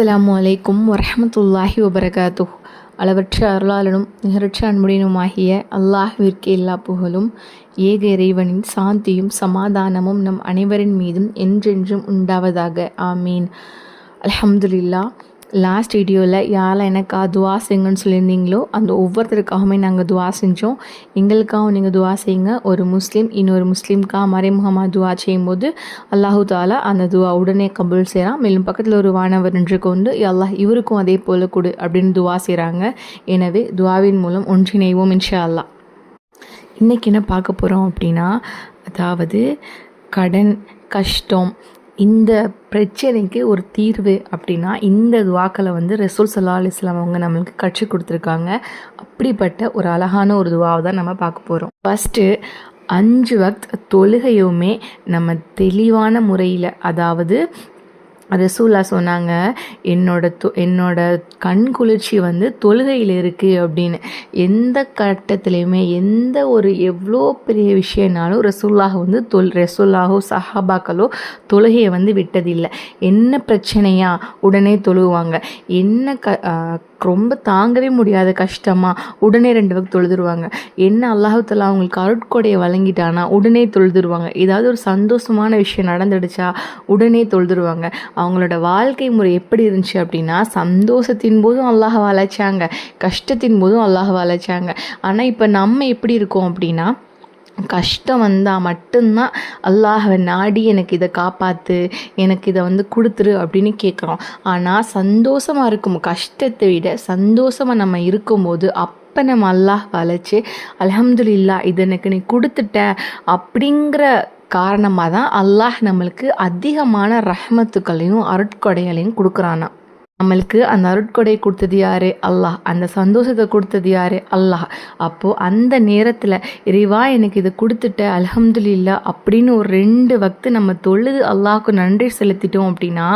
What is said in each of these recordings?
அஸ்ஸலாமு அலைக்கும் வரமத்துல்லாஹி வபரகாத்து அளவற்ற அருளாளனும் நிகரற்ற அன்புடனுமாகிய அல்லாஹ்விற்கு எல்லா புகழும் ஏக இறைவனின் சாந்தியும் சமாதானமும் நம் அனைவரின் மீதும் என்றென்றும் உண்டாவதாக. ஆமீன். அலமதுல்லா லாஸ்ட் வீடியோவில் யாரெல்லாம் எனக்கா துவா செய்யுங்கன்னு சொல்லியிருந்தீங்களோ அந்த ஒவ்வொருத்தருக்காகவுமே நாங்கள் துவா செஞ்சோம். எங்களுக்காகவும் நீங்கள் துவா செய்யுங்க. ஒரு முஸ்லீம் இன்னொரு முஸ்லீம்க்காக மறைமுகமாக துவா செய்யும்போது அல்லாஹு தாலா அந்த துவா உடனே கபுல் செய்கிறான் மேலும் பக்கத்தில் ஒரு வானவர் நின்று கொண்டு அல்லாஹ் இவருக்கும் அதே போல் கொடு அப்படின்னு துவா செய்கிறாங்க எனவே துவாவின் மூலம் ஒன்றிணைவோம் இன்ஷா அல்லாஹ் இன்றைக்கி என்ன பார்க்க போகிறோம் அப்படின்னா அதாவது கடன் கஷ்டம் இந்த பிரச்சனைக்கு ஒரு தீர்வு அப்படின்னா இந்த துவாக்களை வந்து ரசூல் சல்லா அலிஸ்லாம் அவங்க நம்மளுக்கு கற்றுக் கொடுத்துருக்காங்க. அப்படிப்பட்ட ஒரு அழகான ஒரு துவாவை தான் நம்ம பார்க்க போகிறோம் ஃபஸ்ட்டு அஞ்சு வக்த் தொழுகையுமே நம்ம தெளிவான முறையில் அதாவது ரசூலா சொன்னாங்க என்னோட தொ என்னோட கண் குளிர்ச்சி வந்து தொழுகையில் இருக்குது அப்படின்னு. எந்த கட்டத்துலேயுமே எந்த ஒரு எவ்வளோ பெரிய விஷயம்னாலும் ரசூல்லாக வந்து தொல் ரசூல்லாகோ சஹாபாக்களோ தொழுகையை வந்து விட்டதில்லை. என்ன பிரச்சனையா? உடனே தொழுவாங்க. என்ன க ரொம்ப தாங்கவே முடியாத கஷ்டமாக உடனே ரெண்டு வகை தொழுதுருவாங்க. என்ன அல்லாஹத்தில் அவங்களுக்கு அருட்கொடையை வழங்கிட்டானா? உடனே தொழுதுருவாங்க. ஏதாவது ஒரு சந்தோஷமான விஷயம் நடந்துடுச்சா? உடனே தொழுதுருவாங்க. அவங்களோட வாழ்க்கை முறை எப்படி இருந்துச்சு அப்படின்னா சந்தோஷத்தின் போதும் அல்லாஹ் வளைச்சாங்க கஷ்டத்தின் போதும் அல்லாஹ் வளைச்சாங்க. ஆனால் இப்போ நம்ம எப்படி இருக்கோம் அப்படின்னா கஷ்டம் வந்தால் மட்டும்தான் அல்லாஹை நாடி எனக்கு இதை காப்பாற்று எனக்கு இதை வந்து கொடுத்துரு அப்படின்னு கேட்குறோம். ஆனால் சந்தோஷமாக இருக்கும் கஷ்டத்தை விட சந்தோஷமாக நம்ம இருக்கும்போது அப்போ நம்ம அல்லாஹ் வளைச்சி அலமதுல்லா இது எனக்கு நீ கொடுத்துட்ட அப்படிங்கிற காரணமாக தான் அல்லாஹ் நம்மளுக்கு அதிகமான ரஹமத்துக்களையும் அருட்கொடைகளையும் கொடுக்குறானா நம்மளுக்கு அந்த அருட்கொடை கொடுத்தது யார்? அல்லாஹ். அந்த சந்தோஷத்தை கொடுத்தது யார்? அல்லாஹ். அப்போது அந்த நேரத்தில் இறைவா எனக்கு இதை கொடுத்துட்ட அலமதுல்லா அப்படின்னு ஒரு ரெண்டு வக்து நம்ம தொழுது அல்லாஹுக்கு நன்றி செலுத்திட்டோம் அப்படின்னா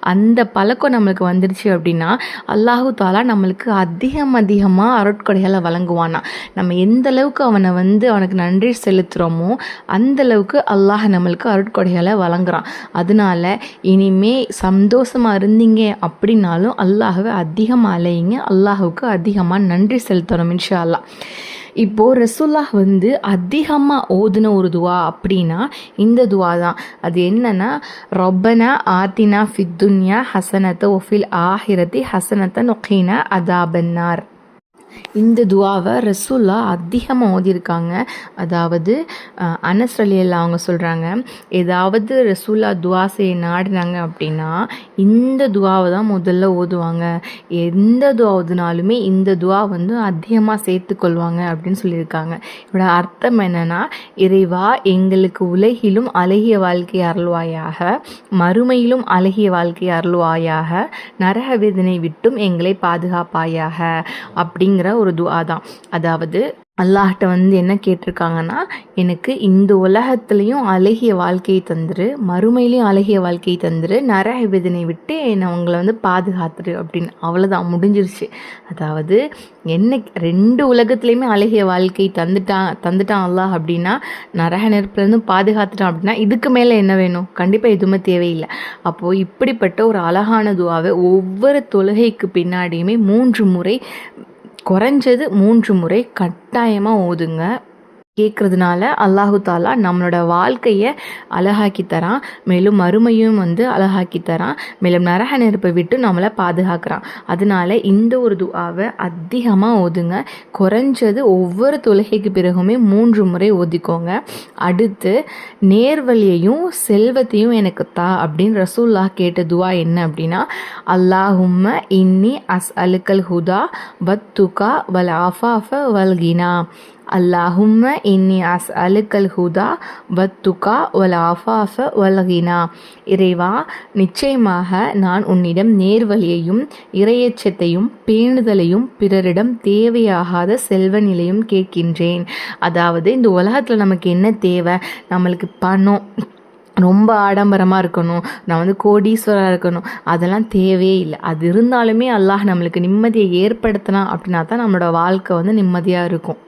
அந்த பழக்கம் நம்மளுக்கு வந்துடுச்சு அப்படின்னா அல்லாஹு தாலா நம்மளுக்கு அதிகம் அதிகமாக அருட்கொடைகளை வழங்குவானா. நம்ம எந்த அளவுக்கு அவனை வந்து அவனுக்கு நன்றி செலுத்துகிறோமோ அந்த அளவுக்கு அல்லாஹ் நம்மளுக்கு அருட்கொடைகளை வழங்குறான். அதனால இனிமே சந்தோஷமாக இருந்தீங்க அப்படின்னா இருந்தாலும் அல்லாஹுவை அதிகமாக அலையுங்க. அல்லாஹுக்கு அதிகமாக நன்றி செலுத்தணும் இன்ஷா அல்லா இப்போது ரசுல்லாஹ் வந்து அதிகமாக ஓதுன ஒரு துவா அப்படின்னா இந்த துவா தான். அது என்னென்னா ரொப்பனா ஆத்தினா ஃபித்துன்யா ஹசனத்தை ஒஃபில் ஆஹிரத்தி ஹசனத்தை நொக்கீனா அதாபன்னார் இந்த துவாவை ரசூல்லா அதிகமாக ஓதியிருக்காங்க. அதாவது அனஸ் அலியல்லா அவங்க சொல்கிறாங்க ஏதாவது ரசூல்லா துவா செய்ய நாடினாங்க அப்படின்னா இந்த துவாவை தான் முதல்ல ஓதுவாங்க. எந்த துவா ஓதுனாலுமே இந்த துவா வந்து அதிகமாக சேர்த்துக்கொள்வாங்க அப்படின்னு சொல்லியிருக்காங்க. இதோட அர்த்தம் என்னென்னா இறைவா எங்களுக்கு உலகிலும் அழகிய வாழ்க்கை அருள்வாயாக மறுமையிலும் அழகிய வாழ்க்கை அருள்வாயாக நரக வேதனை விட்டும் எங்களை பாதுகாப்பாயாக அப்படிங்கிற அப்படிங்கிற ஒரு துவா தான். அதாவது அல்லாஹ்கிட்ட வந்து என்ன கேட்டிருக்காங்கன்னா எனக்கு இந்த உலகத்துலேயும் அழகிய வாழ்க்கையை தந்துரு மறுமையிலையும் அழகிய வாழ்க்கையை தந்துரு நரக வேதனை விட்டு என்னை உங்களை வந்து பாதுகாத்துரு அப்படின்னு. அவ்வளோதான் முடிஞ்சிருச்சு. அதாவது என்ன ரெண்டு உலகத்துலேயுமே அழகிய வாழ்க்கை தந்துட்டான் தந்துட்டான் அல்லாஹ் அப்படின்னா நரக நெருப்புலேருந்து பாதுகாத்துட்டான் அப்படின்னா இதுக்கு மேலே என்ன வேணும்? கண்டிப்பாக எதுவுமே தேவையில்லை. அப்போது இப்படிப்பட்ட ஒரு அழகான துவாவை ஒவ்வொரு தொழுகைக்கு பின்னாடியுமே மூன்று முறை குறைஞ்சது மூன்று முறை கட்டாயமாக ஓதுங்க. கேட்குறதுனால அல்லாஹு தாலா நம்மளோட வாழ்க்கையை அழகாக்கி தரான். மேலும் மறுமையும் வந்து அழகாக்கி தரான். மேலும் நரக நெருப்பை விட்டு நம்மளை பாதுகாக்கிறான். அதனால இந்த ஒரு துவாவை அதிகமாக ஓதுங்க. குறைஞ்சது ஒவ்வொரு தொழுகைக்கு பிறகுமே மூன்று முறை ஓதிக்கோங்க. அடுத்து நேர்வழியையும் செல்வத்தையும் எனக்கு தா அப்படின்னு ரசூல்லா கேட்ட துவா என்ன அப்படின்னா அல்லாஹும்ம இன்னி அஸ் அலுக்கல் ஹுதா வத் துகா வல் ஆஃபாஃப வல்கினா அல்லாஹும்ம இன்னி அஸ் அலுக்கல் ஹுதா வத்துகா வல் ஆஃபாஃப வல்கினா இறைவா நிச்சயமாக நான் உன்னிடம் நேர்வழியையும் இரையச்சத்தையும் பேணுதலையும் பிறரிடம் தேவையாகாத செல்வ நிலையும் கேட்கின்றேன். அதாவது இந்த உலகத்தில் நமக்கு என்ன தேவை? நம்மளுக்கு பணம். ரொம்ப ஆடம்பரமாக இருக்கணும். நான் வந்து கோடீஸ்வராக இருக்கணும். அதெல்லாம் தேவையே இல்லை. அது இருந்தாலுமே அல்லாஹ் நம்மளுக்கு நிம்மதியை ஏற்படுத்தினா அப்படின்னா தான் நம்மளோட வாழ்க்கை வந்து நிம்மதியாக இருக்கும்.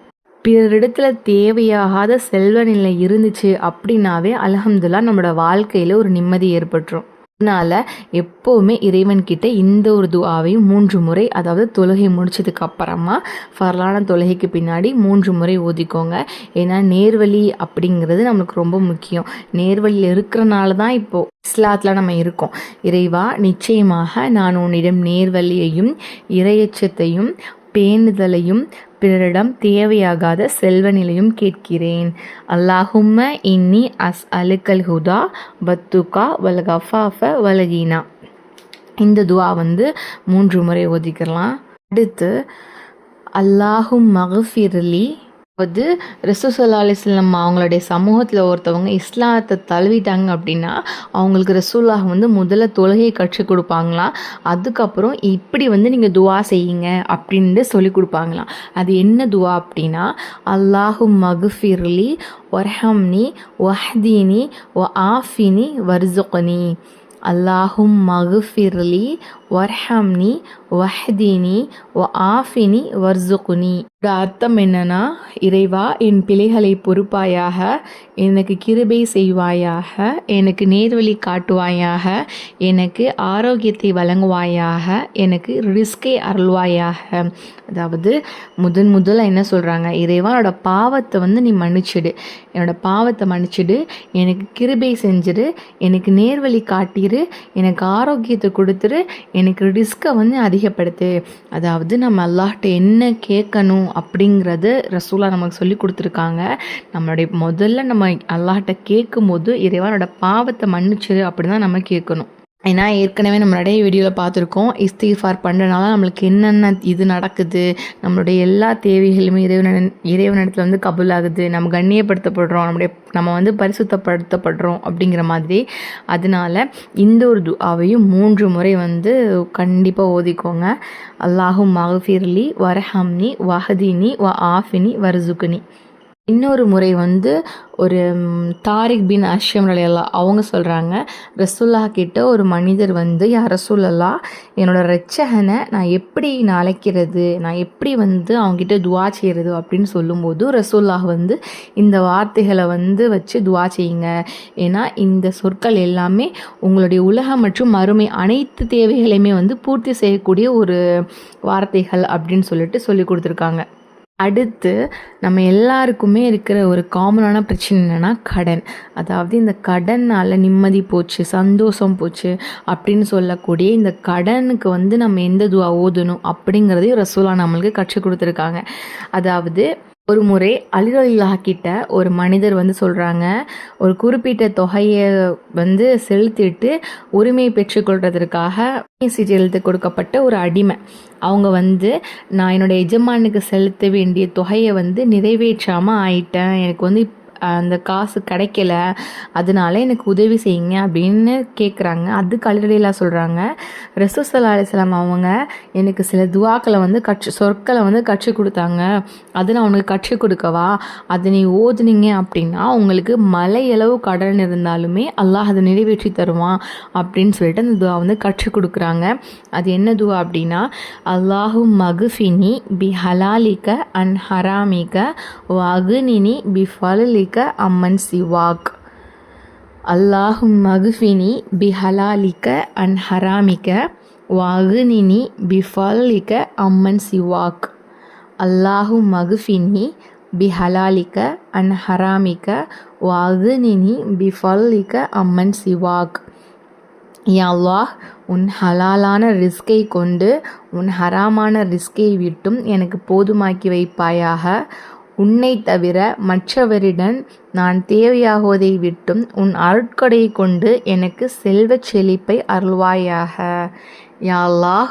பிறரிடத்துல தேவையாகாத செல்வ நிலை இருந்துச்சு அப்படின்னாவே அலஹம்துல்லா நம்மளோட வாழ்க்கையில் ஒரு நிம்மதி ஏற்பட்டுரும். அதனால் எப்போவுமே இறைவன்கிட்ட இந்த ஒரு துவாவையும் மூன்று முறை அதாவது தொழுகை முடிச்சதுக்கு அப்புறமா ஃபர்லான தொழுகைக்கு பின்னாடி மூன்று முறை ஓதிக்கோங்க ஏன்னா நேர்வழி அப்படிங்கிறது நம்மளுக்கு ரொம்ப முக்கியம். நேர்வழியில் இருக்கிறனால தான் இப்போது இஸ்லாத்தில் நம்ம இருக்கோம். இறைவா நிச்சயமாக நான் உன்னிடம் நேர்வழியையும் இரையச்சத்தையும் பேணுதலையும் பிறரிடம் தேவையாகாத செல்வ நிலையும் கேட்கிறேன். அல்லாஹும்ம இன்னி அஸ் அலுக்கல் ஹுதா பத்துகா வல் கஃபாஃப வலகீனா இந்த துவா வந்து மூன்று முறை ஒதுக்கிடலாம் அடுத்து அல்லாஹும் மகஃபிர்லி அதாவது ரசூசல்லா அவங்களுடைய சமூகத்தில் ஒருத்தவங்க இஸ்லாத்தை தழுவிட்டாங்க அப்படின்னா அவங்களுக்கு ரசூல்லாக வந்து முதல்ல தொழுகையை கற்றுக் கொடுப்பாங்களாம். அதுக்கப்புறம் இப்படி வந்து நீங்கள் துவா செய்யுங்க அப்படின்ட்டு சொல்லி கொடுப்பாங்களாம். அது என்ன துவா அப்படின்னா அல்லாஹு மகுஃபிர்லி ஒர்ஹம்னி ஒஹ்தீனி ஒ ஆஃபினி வர்சுகனி அல்லாஹும் மகுஃபிர்லி வர்ஹம்னி வஹ்தினி ஒ ஆஃபினி வர்சுகுனி அர்த்தம் என்னன்னா இறைவா என் பிழைகளை பொறுப்பாயாக எனக்கு கிருபை செய்வாயாக எனக்கு நேர்வழி காட்டுவாயாக எனக்கு ஆரோக்கியத்தை வழங்குவாயாக எனக்கு ரிஸ்கை அருள்வாயாக. அதாவது முதன் முதல்ல என்ன சொல்கிறாங்க இறைவா என்னோட பாவத்தை வந்து நீ மன்னிச்சிடு. என்னோட பாவத்தை மன்னிச்சிடு. எனக்கு கிருபை செஞ்சிடு எனக்கு நேர்வழி காட்டிடு எனக்கு ஆரோக்கியத்தை கொடுத்துரு. எனக்கு ரிஸ்க்கை வந்து அதிகப்படுத்து. அதாவது நம்ம அல்லாஹ்ட்ட என்ன கேட்கணும் அப்படிங்கிறது ரசூலா நமக்கு சொல்லி கொடுத்துருக்காங்க. நம்மளுடைய முதல்ல நம்ம அல்லாஹ்ட்ட கேட்கும்போது இறைவனோட பாவத்தை மன்னிச்சிரு அப்படி தான் நம்ம கேட்கணும். ஏன்னா ஏற்கனவே நம்ம நிறைய வீடியோவில் பார்த்துருக்கோம். இஸ்திஃபார் பண்ணுறனால நம்மளுக்கு என்னென்ன இது நடக்குது நம்மளுடைய எல்லா தேவைகளுமே இறைவன இறைவனிடத்தில் வந்து கபுல் ஆகுது நம்ம கண்ணியப்படுத்தப்படுறோம் நம்முடைய நம்ம வந்து பரிசுத்தப்படுத்தப்படுறோம் அப்படிங்கிற மாதிரி. அதனால இந்த ஒரு துஆவையும் மூன்று முறை வந்து கண்டிப்பாக ஓதிக்கோங்க. அல்லாஹும் மகஃபிர்லி வரஹம்னி வஹதினி வ ஆஃபினி வர்சுகுனி இன்னொரு முறை வந்து ஒரு தாரிக் பின் அஷ்யம் அலையல்லா அவங்க சொல்கிறாங்க ரசுல்லா கிட்ட ஒரு மனிதர் வந்து யா ரசூலல்லா என்னோடய ரச்சகனை நான் எப்படி நான் அழைக்கிறது நான் எப்படி வந்து அவங்ககிட்ட துவா செய்கிறது அப்படின்னு சொல்லும்போது ரசூல்லா வந்து இந்த வார்த்தைகளை வந்து வச்சு துவா செய்யுங்க. ஏன்னா இந்த சொற்கள் எல்லாமே உங்களுடைய உலகம் மற்றும் மறுமை அனைத்து தேவைகளையுமே வந்து பூர்த்தி செய்யக்கூடிய ஒரு வார்த்தைகள் அப்படின்னு சொல்லிட்டு சொல்லி கொடுத்துருக்காங்க. அடுத்து நம்ம எல்லாருக்குமே இருக்கிற ஒரு காமனான பிரச்சனை என்னென்னா கடன். அதாவது இந்த கடனால் நிம்மதி போச்சு சந்தோஷம் போச்சு அப்படின்னு சொல்லக்கூடிய இந்த கடனுக்கு வந்து நம்ம எந்த துவா ஓதணும் அப்படிங்கிறதையும் ரசூலா நம்மளுக்கு கற்றுக் கொடுத்துருக்காங்க. அதாவது ஒரு முறை அலிரல்லா கிட்ட ஒரு மனிதர் வந்து சொல்கிறாங்க ஒரு குறிப்பிட்ட தொகையை வந்து செலுத்திட்டு உரிமை பெற்றுக்கொள்றதற்காக சீட்டு கொடுக்கப்பட்ட ஒரு அடிமை. அவங்க வந்து நான் என்னோடய எஜமானுக்கு செலுத்த வேண்டிய தொகையை வந்து நிறைவேற்றாமல் ஆயிட்டேன். எனக்கு வந்து அந்த காசு கிடைக்கல அதனால எனக்கு உதவி செய்யுங்க அப்படின்னு கேட்குறாங்க அதுக்கு அலிரலீலா சொல்கிறாங்க ரசூசல்லா அலிஸ்லாம் அவங்க எனக்கு சில துவாக்களை வந்து கற்று சொற்களை வந்து கற்றுக் கொடுத்தாங்க. அது நான் உனக்கு கற்றுக் கொடுக்கவா? அதை நீ ஓதுனீங்க அப்படின்னா உங்களுக்கு மலையளவு கடன் இருந்தாலுமே அல்லாஹ் அதை நிறைவேற்றி தருவான் அப்படின்னு சொல்லிட்டு அந்த துவா வந்து கற்றுக் கொடுக்குறாங்க. அது என்ன துவா அப்படின்னா அல்லாஹு மகுஃபினி பி ஹலாலிக்க அன் ஹராமிக்க வகுனினி பி ஃபலிக்க அம்மன் சிவாக் அல்லாஹும் மகுஃபினி பி ஹலாலிக அன் ஹராமிக்க வாகுனினி பி ஃபாலிக அம்மன் சிவாக் அல்லாஹு மகுஃபினி பி ஹலாலிக அன் ஹராமிக்க வாகுனினி பி ஃபலிக்க அம்மன் சிவாக் அல்லாஹ் உன் ஹலாலான ரிஸ்கை கொண்டு உன் ஹராமான ரிஸ்கை விட்டும் எனக்கு போதுமாக்கி வைப்பாயாக. உன்னை தவிர மற்றவரிடம் நான் தேவையாகுவதை விட்டும் உன் அருட்கொடை கொண்டு எனக்கு செல்வச் செழிப்பை அருள்வாயாக. யா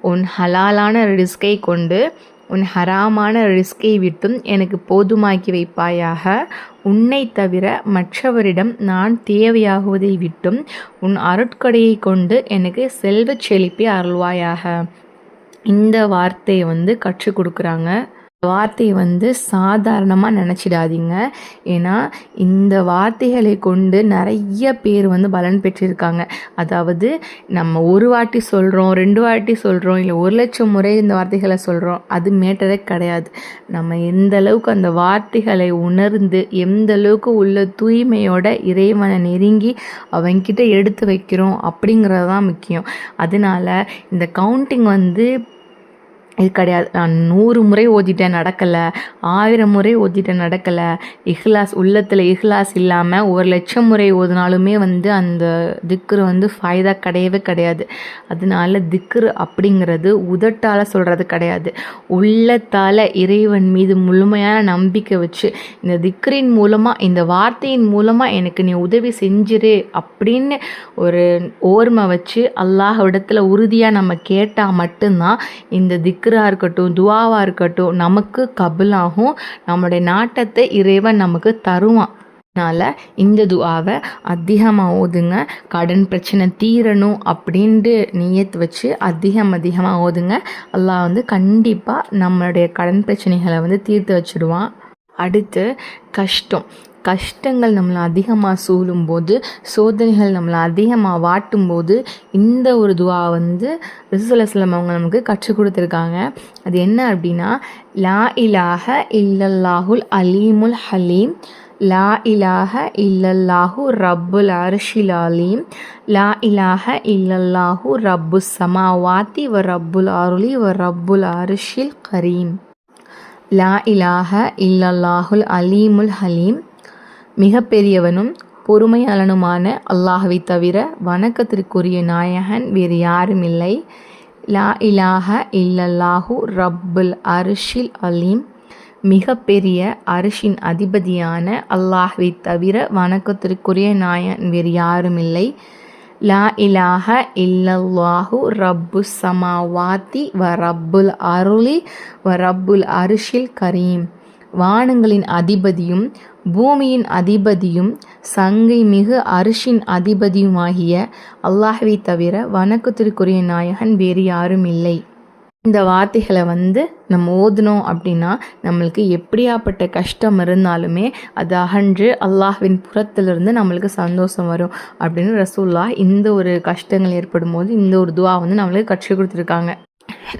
உன் ஹலாலான ரிஸ்கை கொண்டு உன் ஹராமான ரிஸ்கை விட்டும் எனக்கு போதுமாக்கி வைப்பாயாக. உன்னை தவிர மற்றவரிடம் நான் தேவையாகுவதை விட்டும் உன் அருட்கொடையை கொண்டு எனக்கு செல்வச் செழிப்பை அருள்வாயாக. இந்த வார்த்தையை வந்து கற்றுக் கொடுக்குறாங்க. வார்த்தையை வந்து சாதாரணமாக நினச்சிடாதீங்க. ஏன்னா இந்த வார்த்தைகளை கொண்டு நிறைய பேர் வந்து பலன் பெற்றிருக்காங்க. அதாவது நம்ம ஒரு வாட்டி சொல்கிறோம் ரெண்டு வாட்டி சொல்கிறோம் இல்லை ஒரு லட்சம் முறை இந்த வார்த்தைகளை சொல்கிறோம் அது மேட்டரே கிடையாது. நம்ம எந்த அளவுக்கு அந்த வார்த்தைகளை உணர்ந்து எந்த அளவுக்கு உள்ள தூய்மையோட இறைவனை நெருங்கி அவங்கிட்ட எடுத்து வைக்கிறோம் அப்படிங்கிறது தான் முக்கியம். அதனால இந்த கவுண்டிங் வந்து இது கிடையாது. நான் நூறு முறை ஓதிட்டேன் நடக்கலை. ஆயிரம் முறை ஓதிட்டேன் நடக்கலை. இஹ்லாஸ் உள்ளத்தில் இஹ்லாஸ் இல்லாமல் ஒரு லட்சம் முறை ஓதினாலுமே வந்து அந்த திக்ரு வந்து ஃபாய்தா கிடையவே கிடையாது. அதனால திக்ரு அப்படிங்கிறது உதட்டால் சொல்கிறது கிடையாது. உள்ளத்தால் இறைவன் மீது முழுமையான நம்பிக்கை வச்சு இந்த திக்ரின் மூலமாக இந்த வார்த்தையின் மூலமாக எனக்கு நீ உதவி செஞ்சிரு அப்படின்னு ஒரு ஓர்மை வச்சு அல்லாஹ் இடத்துல உறுதியாக நம்ம கேட்டால் மட்டும்தான் இந்த திக் திக்ராக இருக்கட்டும் துவாவாக இருக்கட்டும் நமக்கு கபிலாகும். நம்மளுடைய நாட்டத்தை இறைவன் நமக்கு தருவான். அதனால் இந்த துவாவை அதிகமாக ஓதுங்க. கடன் பிரச்சனை தீரணும் அப்படின்ட்டு நீயத்து வச்சு அதிகம் அதிகமாக ஓதுங்க. அல்லாஹ் வந்து கண்டிப்பாக நம்மளுடைய கடன் பிரச்சனைகளை வந்து தீர்த்து வச்சுடுவான். அடுத்து கஷ்டம். கஷ்டங்கள் நம்மளை அதிகமாக சூழும்போது சோதனைகள் நம்மளை அதிகமாக வாட்டும்போது இந்த ஒரு துவா வந்து ரிசுசலஸ்லம் அவங்க நமக்கு கற்றுக் கொடுத்துருக்காங்க. அது என்ன அப்படின்னா லா இலாஹ இல்லல்லாஹுல் அலீமுல் ஹலீம் லா இலாக இல்லல்லாஹு ரப்புல் அரிஷில் அலீம் லா இலாக இல்லல்லாஹு ரப்பு சமாவாத்தி வ ரப்புல் அருளி வ ரப்புல் அரிஷில் கரீம். லா இலாக இல்லல்லாஹுல் அலீமுல் ஹலீம் மிகப்பெரியவனும் பொறுமையாளனுமான அல்லாஹவை தவிர வணக்கத்திற்குரிய நாயகன் வேறு யாரும் இல்லை. லா இலாஹ இல்லல்லாஹு ரப்புல் அரிஷில் அலீம். மிகப்பெரிய அரிஷின் அதிபதியான அல்லாஹ்வை தவிர வணக்கத்திற்குரிய நாயகன் வேறு யாரும் இல்லை. லா இலாஹ இல்லல்லாஹு ரப்பு சமாவாத்தி வ ரப்புல் அருளி வ ரப்புல் அரிஷில் கரீம். வானங்களின் அதிபதியும் பூமியின் அதிபதியும் சங்கை மிகு அரிசின் அதிபதியுமாகிய அல்லாஹ்வை தவிர வணக்கத்திற்குரிய நாயகன் வேறு யாரும் இல்லை. இந்த வார்த்தைகளை வந்து நம்ம ஓதுனோம் அப்படின்னா நம்மளுக்கு எப்படியாப்பட்ட கஷ்டம் இருந்தாலுமே அது அகன்று அல்லாஹ்வின் புறத்திலிருந்து நம்மளுக்கு சந்தோஷம் வரும் அப்படின்னு ரசூல்லா இந்த ஒரு கஷ்டங்கள் ஏற்படும் போது இந்த ஒரு துவா வந்து நம்மளுக்கு கற்றுக் கொடுத்துருக்காங்க.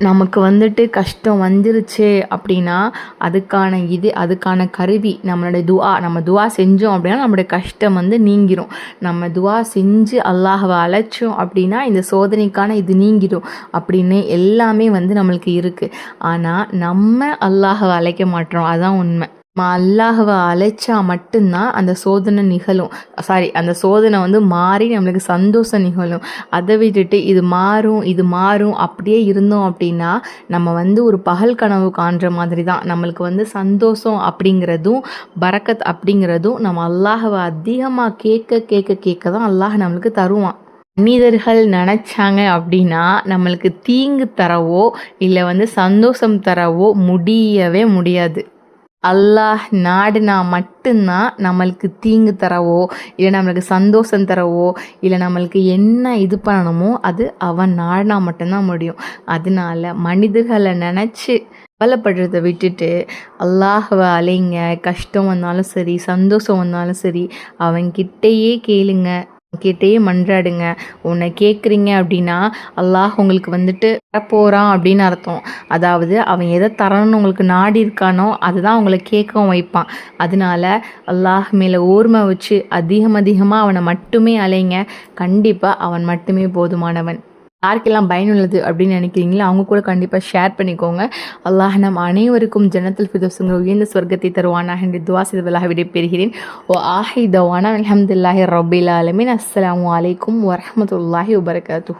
நமக்கு வந்துட்டு கஷ்டம் வந்துருச்சு அப்படின்னா அதுக்கான இது அதுக்கான கருவி நம்மளுடைய துவா நம்ம துவா செஞ்சோம் அப்படின்னா நம்மளுடைய கஷ்டம் வந்து நீங்கிரும். நம்ம துவா செஞ்சு அல்லாஹவை அழைச்சோம் அப்படின்னா இந்த சோதனைக்கான இது நீங்கிடும் அப்படின்னு எல்லாமே வந்து நம்மளுக்கு இருக்குது ஆனால் நம்ம அல்லாஹவை அழைக்க மாட்டோம். அதுதான் உண்மை. அல்லாஹவை அழைச்சா மட்டும்தான் அந்த சோதனை நிகழும். சாரி அந்த சோதனை வந்து மாறி நம்மளுக்கு சந்தோஷம் நிகழும். அதை விட்டுட்டு இது மாறும் இது மாறும் அப்படியே இருந்தோம் அப்படின்னா நம்ம வந்து ஒரு பகல் கனவு காண்ற மாதிரி தான் நம்மளுக்கு வந்து சந்தோஷம் அப்படிங்கிறதும் பறக்கத் அப்படிங்கிறதும் நம்ம அல்லாஹவை அதிகமாக கேட்க கேட்க கேட்க தான் அல்லாஹ் நம்மளுக்கு தருவான். மனிதர்கள் நினச்சாங்க அப்படின்னா நம்மளுக்கு தீங்கு தரவோ இல்லை வந்து சந்தோஷம் தரவோ முடியவே முடியாது. அல்லாஹ் நாடுனா மட்டும்தான் நம்மளுக்கு தீங்கு தரவோ இல்லை நம்மளுக்கு சந்தோஷம் தரவோ இல்லை நம்மளுக்கு என்ன இது பண்ணணுமோ அது அவன் நாடினா மட்டும்தான் முடியும். அதனால மனிதர்களை நினச்சி கவலைப்படுறதை விட்டுட்டு அல்லாஹவை அலைங்க கஷ்டம் வந்தாலும் சரி சந்தோஷம் வந்தாலும் சரி அவன்கிட்டயே கேளுங்க. கிட்டேயே மன்றாடுங்க. உன்னை கேட்குறீங்க அப்படின்னா அல்லாஹ் உங்களுக்கு வந்துட்டு போகிறான் அப்படின்னு அர்த்தம். அதாவது அவன் எதை தரணும்னு உங்களுக்கு நாடி இருக்கானோ அதுதான் அவங்கள கேட்கவும் வைப்பான். அதனால அல்லாஹ் மேலே ஓர்மை வச்சு அதிகம் அதிகமாக அவனை மட்டுமே அலைங்க. கண்டிப்பாக அவன் மட்டுமே போதுமானவன். யாருக்கெல்லாம் பயனுள்ளது அப்படின்னு நினைக்கிறீங்களோ அவங்க கூட கண்டிப்பாக ஷேர் பண்ணிக்கோங்க. அல்லாஹ் நம் அனைவருக்கும் ஜனத்தில் ஃபிதோஸுங்கிற உயர்ந்த சொர்க்கத்தை தருவானா என்று துவா செய்தவளாக விட பெறுகிறேன் ஓ ஆஹி தவானா அலமதுல்லாஹி ரபில் ஆலமின். அஸ்லாம் வலைக்கும் வரமத்துல்லாஹி வபரகாத்து